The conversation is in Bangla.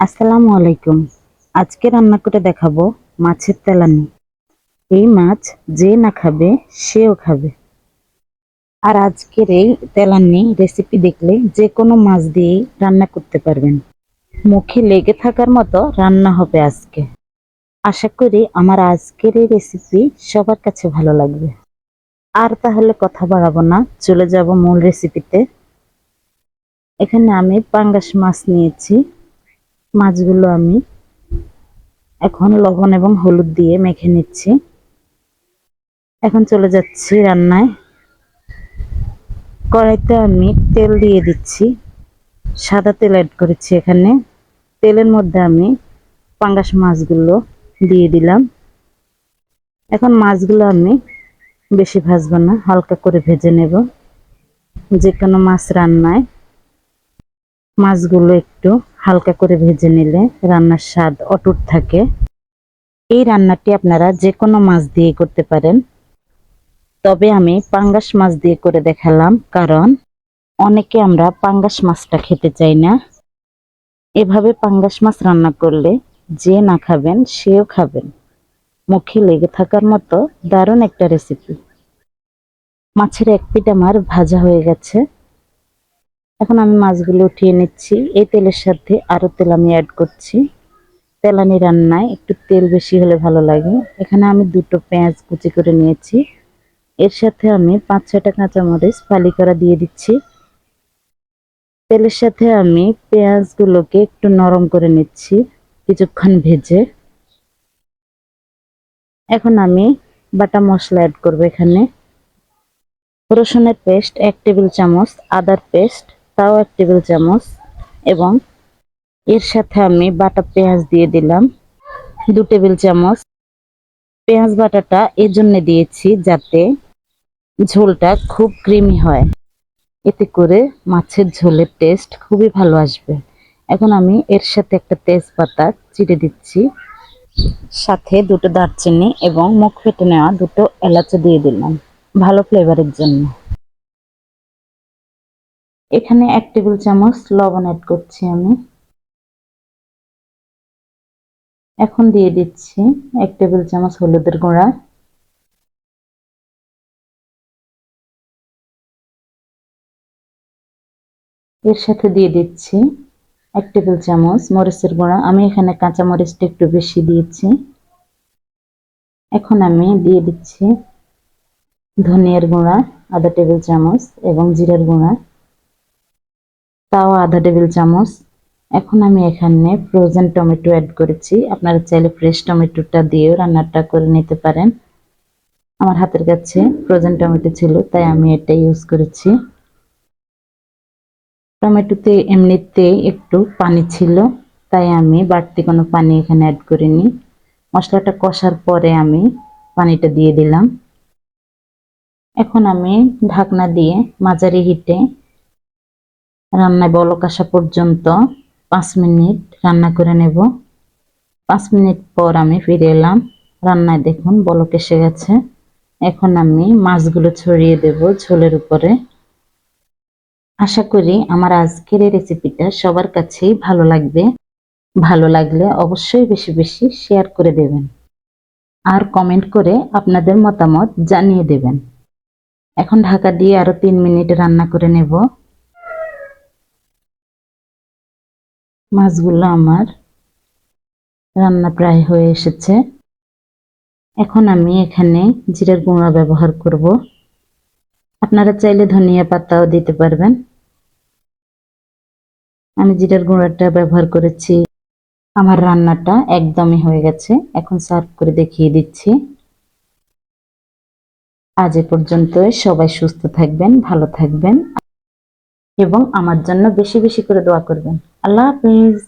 আসসালামু আলাইকুম। আজকে রান্না করে দেখাবো মাছের তেলানি। এই মাছ যে না খাবে, সেও খাবে। আর আজকের এই তেলানি রেসিপি দেখলে যে কোনো মাছ দিয়েই রান্না করতে পারবেন। মুখে লেগে থাকার মতো রান্না হবে আজকে। আশা করি আমার আজকের এই রেসিপি সবার কাছে ভালো লাগবে। আর তাহলে কথা বাড়াবো না, চলে যাব মূল রেসিপিতে এখানে আমি পাঙ্গাস মাছ নিয়েছি। মাছগুলো আমি এখন লবণ এবং হলুদ দিয়ে মেখে নিচ্ছি। এখন চলে যাচ্ছি রান্নায়। কড়াইতে আমি তেল দিয়ে দিচ্ছি। সাদা তেল অ্যাড করেছি এখানে। তেলের মধ্যে আমি পাঙ্গাস মাছগুলো দিয়ে দিলাম। এখন মাছগুলো আমি বেশি ভাজবো না, হালকা করে ভেজে নেব। যে কোনো মাছ রান্নায় মাছগুলো একটু হালকা করে ভেজে নিলে রান্নার স্বাদ অটুট থাকে। এই রান্নাটি আপনারা যে কোনো মাছ দিয়ে করতে পারেন। তবে আমি পাঙ্গাস মাছ দিয়ে করে দেখালাম, কারণ অনেকে আমরা পাঙ্গাস মাছটা খেতে চাই না। এভাবে পাঙ্গাস মাছ রান্না করলে যে না খাবেন, সেও খাবেন। মুখে লেগে থাকার মতো দারুণ একটা রেসিপি মাছের এক পিঠ আমার ভাজা হয়ে গেছে। এখন আমি মাছগুলো উঠিয়ে নিচ্ছি। এই তেলের সাথে আরও তেল আমি অ্যাড করছি। তেলানি রান্নায় একটু তেল বেশি হলে ভালো লাগে। এখানে আমি দুটো পেঁয়াজ কুচি করে নিয়েছি। এর সাথে আমি পাঁচ ছয়টা কাঁচামরিচ ফালি করা দিয়ে দিচ্ছি। তেলের সাথে আমি পেঁয়াজগুলোকে একটু নরম করে নিচ্ছি কিছুক্ষণ ভেজে। এখন আমি বাটা মশলা অ্যাড করব এখানে। রসুনের পেস্ট এক টেবিল চামচ, আদার পেস্ট তাও এক টেবিল চামচ এবং এর সাথে আমি বাটা পেঁয়াজ দিয়ে দিলাম। দু টেবিল চামচ। পেঁয়াজ বাটাটা এর জন্য দিয়েছি যাতে ঝোলটা খুব ক্রিমি হয়। এতে করে মাছের ঝোলের টেস্ট খুবই ভালো আসবে। এখন আমি এর সাথে একটা তেজপাতা চিড়ে দিচ্ছি। সাথে দুটো দারচিনি এবং মুখ ফেটে নেওয়া দুটো এলাচি দিয়ে দিলাম। ভালো ফ্লেভারের জন্য। এখানে এক টেবিল চামচ লবণ অ্যাড করছি আমি। এখন দিয়ে দিচ্ছি এক টেবিল চামচ হলুদের গুঁড়া। এর সাথে দিয়ে দিচ্ছি এক টেবিল চামচ মরিচের গুঁড়া। আমি এখানে কাঁচা মরিচটা একটু বেশি দিয়েছি। এখন আমি দিয়ে দিচ্ছি ধনিয়ার গুঁড়া, আধা টেবিল চামচ এবং জিরার গুঁড়া। তাও আধা টেবিল চামচ। এখন আমি এখানে ফ্রোজেন টমেটো অ্যাড করেছি। আপনারা চাইলে ফ্রেশ টমেটোটা দিয়েও রান্নাটা করে নিতে পারেন। আমার হাতের কাছে ফ্রোজেন টমেটো ছিল, তাই আমি এটা ইউজ করেছি। টমেটোতে এমনিতে একটু পানি ছিল, তাই আমি বাড়তি কোনো পানি এখানে অ্যাড করিনি। মশলাটা কষার পরে আমি পানিটা দিয়ে দিলাম। এখন আমি ঢাকনা দিয়ে মাঝারি হিটে রান্নায় বলক আসা পর্যন্ত পাঁচ মিনিট রান্না করে নেব। পাঁচ মিনিট পর আমি ফিরে এলাম। রান্নায় দেখুন বলক এসে গেছে। এখন আমি মাছগুলো ছড়িয়ে দেব ঝোলের উপরে। আশা করি আমার আজকের এই রেসিপিটা সবার কাছেই ভালো লাগবে। ভালো লাগলে অবশ্যই বেশি বেশি শেয়ার করে দেবেন। আর কমেন্ট করে আপনাদের মতামত জানিয়ে দেবেন। এখন ঢাকা দিয়ে আরও তিন মিনিট রান্না করে নেব। মাছগুলো আমার রান্না প্রায় হয়ে এসেছে। এখন আমি এখানে জিরার গুঁড়া ব্যবহার করব। আপনারা চাইলে ধনিয়া পাতাও দিতে পারবেন। আমি জিরার গুঁড়াটা ব্যবহার করেছি। আমার রান্নাটা একদমই হয়ে গেছে। এখন সার্ভ করে দেখিয়ে দিচ্ছি। আজ এ পর্যন্ত সবাই সুস্থ থাকবেন, ভালো থাকবেন। এবং আমার জন্য বেশি বেশি করে দোয়া করবেন। আল্লাহ হাফিজ।